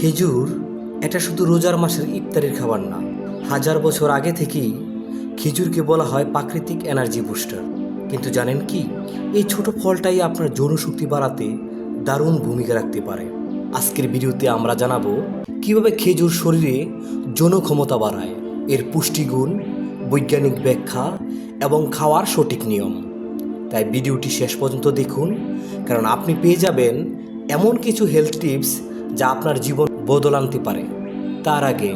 খেজুর এটা শুধু রোজার মাসের ইফতারের খাবার না, হাজার বছর আগে থেকেই খেজুরকে বলা হয় প্রাকৃতিক এনার্জি বুস্টার। কিন্তু জানেন কি? এই ছোট ফলটাই আপনার যৌনশক্তি বাড়াতে দারুণ ভূমিকা রাখতে পারে। আজকের ভিডিওতে আমরা জানাব কীভাবে খেজুর শরীরে যৌন ক্ষমতা বাড়ায়, এর পুষ্টিগুণ, বৈজ্ঞানিক ব্যাখ্যা এবং খাওয়ার সঠিক নিয়ম। তাই ভিডিওটি শেষ পর্যন্ত দেখুন, কারণ আপনি পেয়ে যাবেন এমন কিছু হেলথ টিপস যা আপনার জীবন বদল আনতে পারে। তার আগে,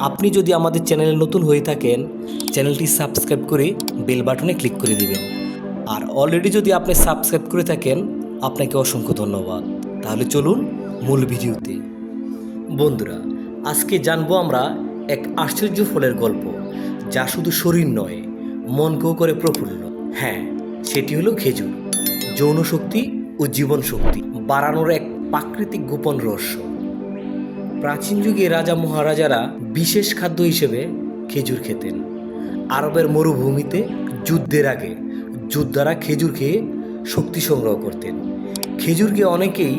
আপনি যদি আমাদের চ্যানেলে নতুন হয়ে থাকেন, চ্যানেলটি সাবস্ক্রাইব করে বেল বাটনে ক্লিক করে দিবেন। আর অলরেডি যদি আপনি সাবস্ক্রাইব করে থাকেন, আপনাকে অসংখ্য ধন্যবাদ। তাহলে চলুন মূল ভিডিওতে। বন্ধুরা, আজকে জানব আমরা এক আশ্চর্য ফলের গল্প, যা শুধু শরীর নয়, মনকেও করে প্রফুল্ল। হ্যাঁ সেটি হলো খেজুর যৌন শক্তি ও জীবন শক্তি বাড়ানোর এক প্রাকৃতিক গোপন রহস্য। প্রাচীন যুগে রাজা মহারাজারা বিশেষ খাদ্য হিসেবে খেজুর খেতেন। আরবের মরুভূমিতে যুদ্ধের আগে যোদ্ধারা খেজুর খেয়ে শক্তি সংগ্রহ করতেন। খেজুরকে অনেকেই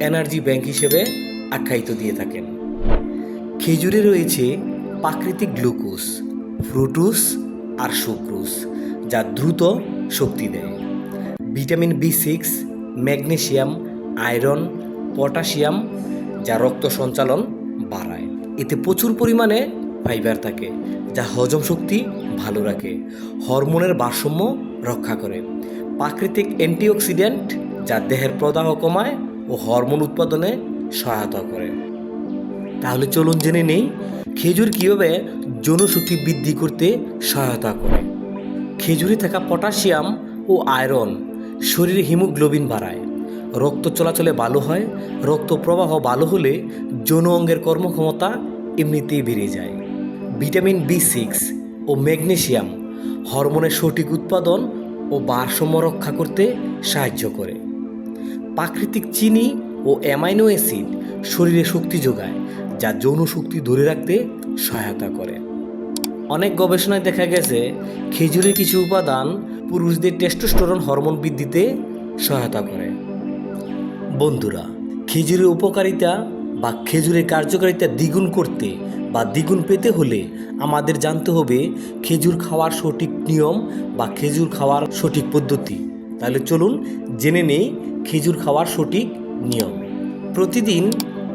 এনার্জি ব্যাংক হিসেবে আখ্যায়িত দিয়ে থাকেন। খেজুরে রয়েছে প্রাকৃতিক গ্লুকোজ ফ্রুটুস আর সুক্রোজ, যা দ্রুত শক্তি দেয়। Vitamin B six, magnesium, iron, potassium যা রক্ত সঞ্চালন বাড়ায়। এতে প্রচুর পরিমাণে ফাইবার থাকে, যা হজম শক্তি ভালো রাখে, হরমোনের ভারসাম্য রক্ষা করে। প্রাকৃতিক অ্যান্টিঅক্সিডেন্ট, যা দেহের প্রদাহ কমায় ও হরমোন উৎপাদনে সহায়তা করে। তাহলে চলুন জেনে নেই, খেজুর কীভাবে যৌনশক্তি বৃদ্ধি করতে সহায়তা করে। খেজুরে থাকা পটাশিয়াম ও আয়রন শরীরে হিমোগ্লোবিন বাড়ায়। রক্ত চলাচলে ভালো হয়, রক্ত প্রবাহ ভালো হলে যৌন অঙ্গের কর্মক্ষমতা এমনিতেই বেড়ে যায়। ভিটামিন বি সিক্স ও ম্যাগনেশিয়াম হরমোনের সঠিক উৎপাদন ও ভারসাম্য রক্ষা করতে সাহায্য করে। প্রাকৃতিক চিনি ও অ্যামাইনো অ্যাসিড শরীরে শক্তি যোগায়, যা যৌন শক্তি ধরে রাখতে সহায়তা করে। অনেক গবেষণায় দেখা গেছে, খেজুরের কিছু উপাদান পুরুষদের টেস্টোস্টেরন হরমোন বৃদ্ধিতে সহায়তা করে। বন্ধুরা, খেজুরের উপকারিতা বা খেজুরের কার্যকারিতা দ্বিগুণ করতে বা দ্বিগুণ পেতে হলে আমাদের জানতে হবে খেজুর খাওয়ার সঠিক নিয়ম বা খেজুর খাওয়ার সঠিক পদ্ধতি। তাহলে চলুন জেনে নেই খেজুর খাওয়ার সঠিক নিয়ম। প্রতিদিন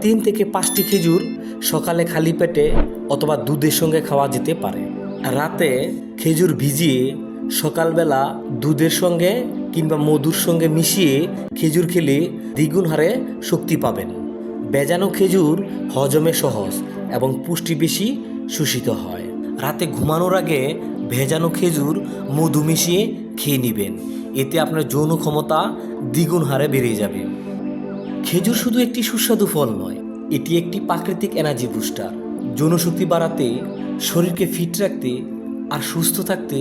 তিন থেকে পাঁচটি খেজুর সকালে খালি পেটে অথবা দুধের সঙ্গে খাওয়া যেতে পারে। রাতে খেজুর ভিজিয়ে সকালবেলা দুধের সঙ্গে কিংবা মধুর সঙ্গে মিশিয়ে খেজুর খেলে দ্বিগুণ হারে শক্তি পাবেন। বেজানো খেজুর হজমে সহজ এবং পুষ্টি বেশি শোষিত হয়। রাতে ঘুমানোর আগে ভেজানো খেজুর মধু মিশিয়ে খেয়ে নেবেন। এতে আপনার যৌন ক্ষমতা দ্বিগুণ হারে বেড়ে যাবে। খেজুর শুধু একটি সুস্বাদু ফল নয়, এটি একটি প্রাকৃতিক এনার্জি বুস্টার যৌনশক্তি বাড়াতে, শরীরকে ফিট রাখতে আর সুস্থ থাকতে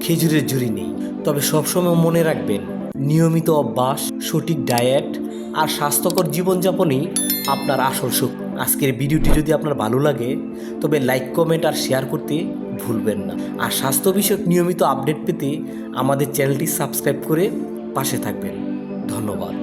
খেজুরের জুড়ি নেই। তবে সবসময় মনে রাখবেন, নিয়মিত অভ্যাস, সঠিক ডায়েট আর স্বাস্থ্যকর জীবনযাপনই আপনার আসল সুখ। আজকের ভিডিওটি যদি আপনার ভালো লাগে, তবে লাইক কমেন্ট আর শেয়ার করতে ভুলবেন না। আর স্বাস্থ্য বিষয়ক নিয়মিত আপডেট পেতে আমাদের চ্যানেলটি সাবস্ক্রাইব করে পাশে থাকবেন। ধন্যবাদ।